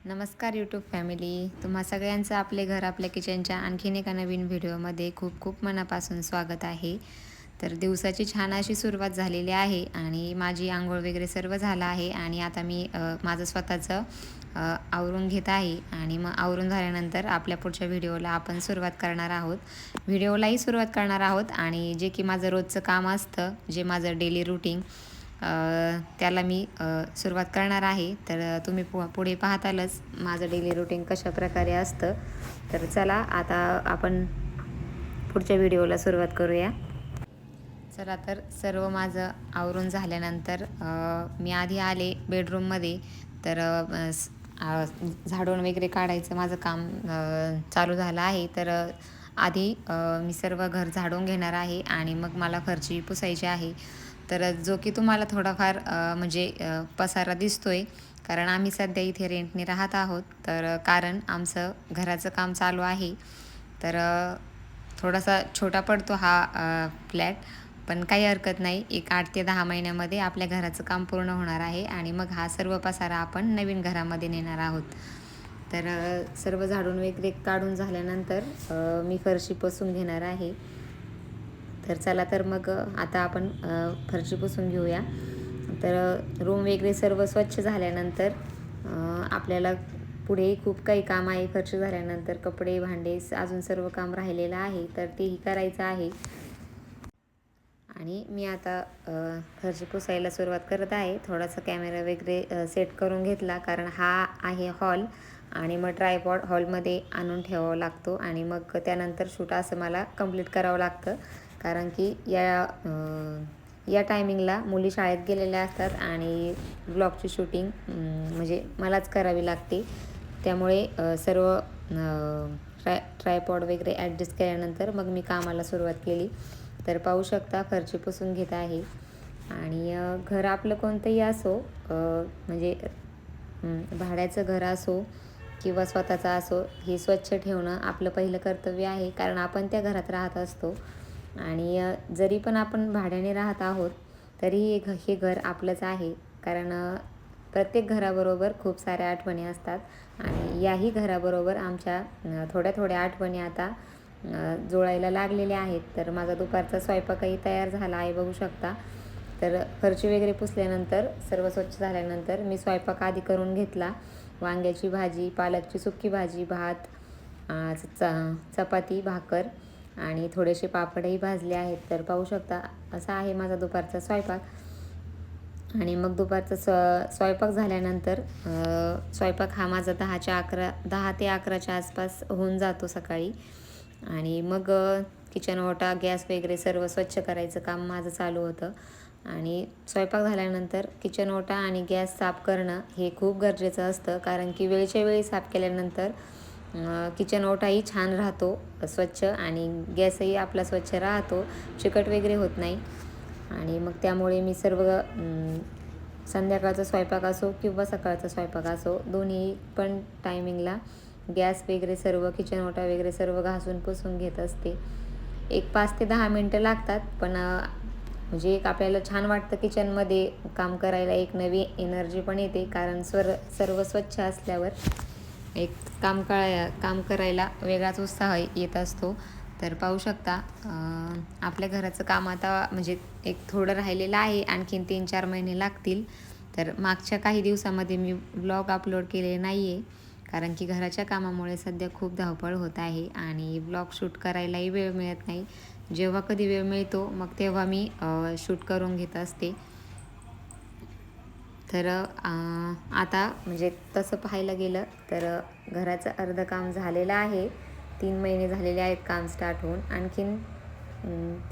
नमस्कार YouTube family तुम्हा सगळ्यांचं आपले घर आपल्या किचनच्या आणखीन एका नवीन व्हिडिओमध्ये खूप खूप मनापासून स्वागत आहे. तर दिवसाची छान अशी सुरुवात झालेली आहे आणि माझी आंघोळ वगैरे सर्व झालं आहे आणि आता मी माझं स्वतःचं आवरून घेत आहे आणि मग आवरून झाल्यानंतर आपल्या पुढच्या व्हिडिओला आपण सुरुवात करणार आहोत. व्हिडिओलाही सुरुवात करणार आहोत आणि जे की माझं रोजचं काम असतं जे माझं डेली रुटीन त्याला मी सुरुवात करणार आहे. तर तुम्ही पु पुढे पाहतालच माझं डेली रुटीन कशा प्रकारे असतं. तर चला आता आपण पुढच्या व्हिडिओला सुरुवात करूया. चला तर सर्व माझं आवरून झाल्यानंतर मी आधी आले बेडरूममध्ये तर झाडून वगैरे काढायचं माझं काम चालू झालं आहे. तर आधी मी सर्व घर झाडून घेणार आहे आणि मग मला फरची पुसायची आहे. तर जो की तुम्हाला थोडाफार म्हणजे पसारा पसारा दिसतोय. कारण आम्ही सध्या इथे रेंटने राहत आहोत. तर कारण आमचं घराचं काम चालू आहे. तर थोडासा छोटा पडतो हा फ्लॅट. पण काही हरकत नाही. एक आठ ते दहा महिन्यामध्ये आपल्या घराचं काम पूर्ण होणार आहे आणि मग हा सर्व पसारा आपण नवीन घरामध्ये नेणार आहोत. तर सर्व झाडून वगैरे काढून झाल्यानंतर मी फरशी पसून घेणार आहे. तर चला तर मग आता आपण फरशी पुसून घेऊया. तर रूम वगैरे सर्व स्वच्छ झाल्यानंतर आपल्याला पुढेही खूप काही काम आहे फरशी झाल्यानंतर. कपडे भांडे अजून सर्व काम राहिलेलं आहे तर तेही करायचं आहे. आणि मी आता फरशी पुसायला सुरुवात करत आहे. थोडासा कॅमेरा वगैरे सेट करून घेतला कारण हा आहे हॉल. आणि मग ट्रायपॉड हॉलमध्ये आणून ठेवावा लागतो. आणि मग त्यानंतर शूट असं मला कंप्लीट करावं लागतं. कारण की या या टायमिंगला मुली शाळेत गेलेल्या असतात आणि ब्लॉगची शूटिंग म्हणजे मलाच करावी लागते. त्यामुळे सर्व ट्राय ट्रायपॉड वगैरे ॲडजस्ट केल्यानंतर मग मी कामाला सुरुवात केली. तर पाहू शकता खर्ची पुसून घेत आहे. आणि घर आपलं कोणतंही असो म्हणजे भाड्याचं घर असो किंवा स्वतःचं असो हे स्वच्छ ठेवणं आपलं पहिलं कर्तव्य आहे. कारण आपण त्या घरात राहत असतो. आणि जरी पण आपण भाड्याने राहत आहोत तरीही घ हे घर आपलंच आहे. कारण प्रत्येक घराबरोबर खूप साऱ्या आठवणी असतात. आणि याही घराबरोबर आमच्या थोड्या थोड्या आठवणी आता जोडायला लागलेल्या आहेत. तर माझा दुपारचा स्वयंपाकही तयार झाला आहे बघू शकता. तर फरची वगैरे पुसल्यानंतर सर्व स्वच्छ झाल्यानंतर मी स्वयंपाक आधी करून घेतला. वांग्याची भाजी पालकची सुकी भाजी भात च चपाती भाकर. आणि थोडेसे पापडही भाजले आहेत. तर पाहू शकता असा आहे माझा दुपारचा स्वयंपाक. आणि मग दुपारचा स स्वयंपाक झाल्यानंतर स्वयंपाक हा माझा दहाच्या अकरा दहा ते अकराच्या आसपास होऊन जातो सकाळी. आणि मग किचन ओटा गॅस वगैरे सर्व स्वच्छ करायचं काम माझं चालू होतं. आणि स्वयंपाक झाल्यानंतर किचन ओटा आणि गॅस साफ करणं हे खूप गरजेचं असतं. कारण की वेळच्या वेळी साफ केल्यानंतर किचन ओटाही छान राहतो स्वच्छ आणि गॅसही आपला स्वच्छ राहतो चिकट वगैरे होत नाही. आणि मग त्यामुळे मी सर्व संध्याकाळचा स्वयंपाक असो किंवा सकाळचा स्वयंपाक असो दोन्ही पण टायमिंगला गॅस वगैरे सर्व किचन ओटा वगैरे सर्व घासून पुसून घेत असते. एक पाच ते दहा मिनटं लागतात पण म्हणजे एक आपल्याला छान वाटतं किचनमध्ये काम करायला एक नवी एनर्जी पण येते कारण स्वर सर्व स्वच्छ असल्यावर. एक काम कळाय काम करायला वेगळाच उत्साह येत असतो. तर पाहू शकता आपल्या घराचं काम आता म्हणजे एक थोडं राहिलेलं आहे आणखीन तीन चार महिने लागतील. तर मागच्या काही दिवसामध्ये मी ब्लॉग अपलोड केले नाही आहे कारण की घराच्या कामामुळे सध्या खूप धावपळ होत आहे आणि ब्लॉग शूट करायलाही वेळ मिळत नाही. जेव्हा कधी वेळ मिळतो मग तेव्हा मी शूट करून घेत असते. तर आता म्हणजे तसं पाहायला गेलं तर घराचं अर्धं काम झालेलं आहे. तीन महिने झालेले आहेत काम स्टार्ट होऊन. आणखीन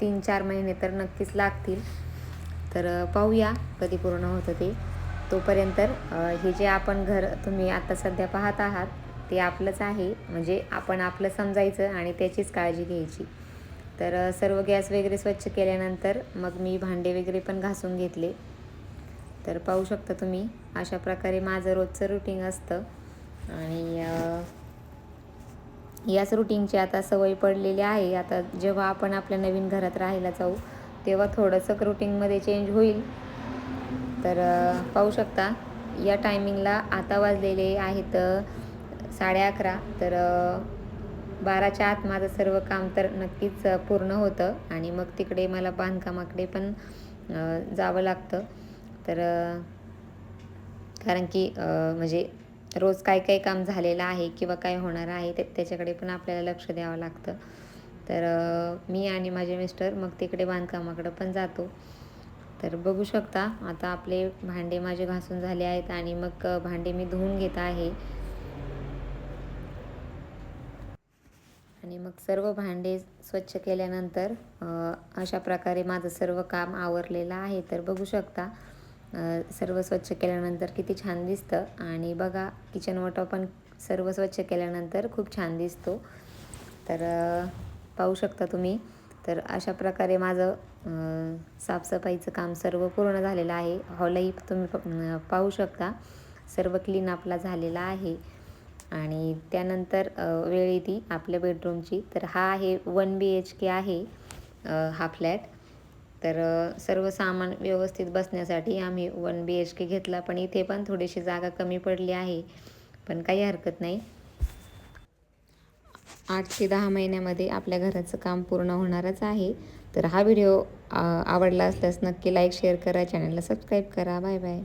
तीन चार महिने तर नक्कीच लागतील. तर पाहूया कधी पूर्ण होतं ते. तोपर्यंत हे जे आपण घर तुम्ही आता सध्या पाहत आहात ते आपलंच आहे. म्हणजे आपण आपलं समजायचं आणि त्याचीच काळजी घ्यायची. तर सर्व गॅस वगैरे स्वच्छ केल्यानंतर मग मी भांडे वगैरे पण घासून घेतले. तर पाहू शकता तुम्ही अशा प्रकारे माझं रोजचं रुटीन असतं. आणि याच रुटीनची आता सवय पडलेली आहे. आता जेव्हा आपण आपल्या नवीन घरात राहायला जाऊ तेव्हा थोडंसं रुटीनमध्ये चेंज होईल. तर पाहू शकता या टायमिंगला आता वाजलेले आहेत साडे अकरा. तर बाराच्या आत माझं सर्व काम तर नक्कीच पूर्ण होतं. आणि मग तिकडे मला बांधकामाकडे पण जावं लागतं. तर कारण की म्हणजे रोज काय काय काम झालेलं आहे किंवा काय होणार आहे ते त्याच्याकडे पण आपल्याला लक्ष द्यावं लागतं. तर मी आणि माझे मिस्टर मग तिकडे बांधकामाकडं पण जातो. तर बघू शकता आता आपले भांडे माझे घासून झाले आहेत आणि मग भांडे मी धुवून घेत आहे. आणि मग सर्व भांडे स्वच्छ केल्यानंतर अशा प्रकारे माझं सर्व काम आवरलेलं आहे. तर बघू शकता सर्व स्वच्छ केल्यानंतर किती छान दिसतं. आणि बघा किचन वॉटर पण सर्व स्वच्छ केल्यानंतर खूप छान दिसतो. तर पाहू शकता तुम्ही. तर अशा प्रकारे माझं साफसफाईचं काम सर्व पूर्ण झालेलं आहे. हॉलही तुम्ही पाहू शकता. सर्व क्लीन आपला झालेला आहे. आणि त्यानंतर वेळ येते आपल्या बेडरूमची तर हा आहे वन बी एच के आहे हा फ्लॅट तर सर्व सामान व्यवस्थित बसण्यासाठी आम्ही वन बी एच के घेतला पण इथे पण थोडीशी जागा कमी पडली आहे पण काही हरकत नाही. आठ ते दहा महिन्यामध्ये आपल्या घराचं काम पूर्ण होणारच आहे. तर हा व्हिडिओ आवडला असल्यास नक्की लाईक शेअर करा चॅनलला सबस्क्राईब करा. Bye bye.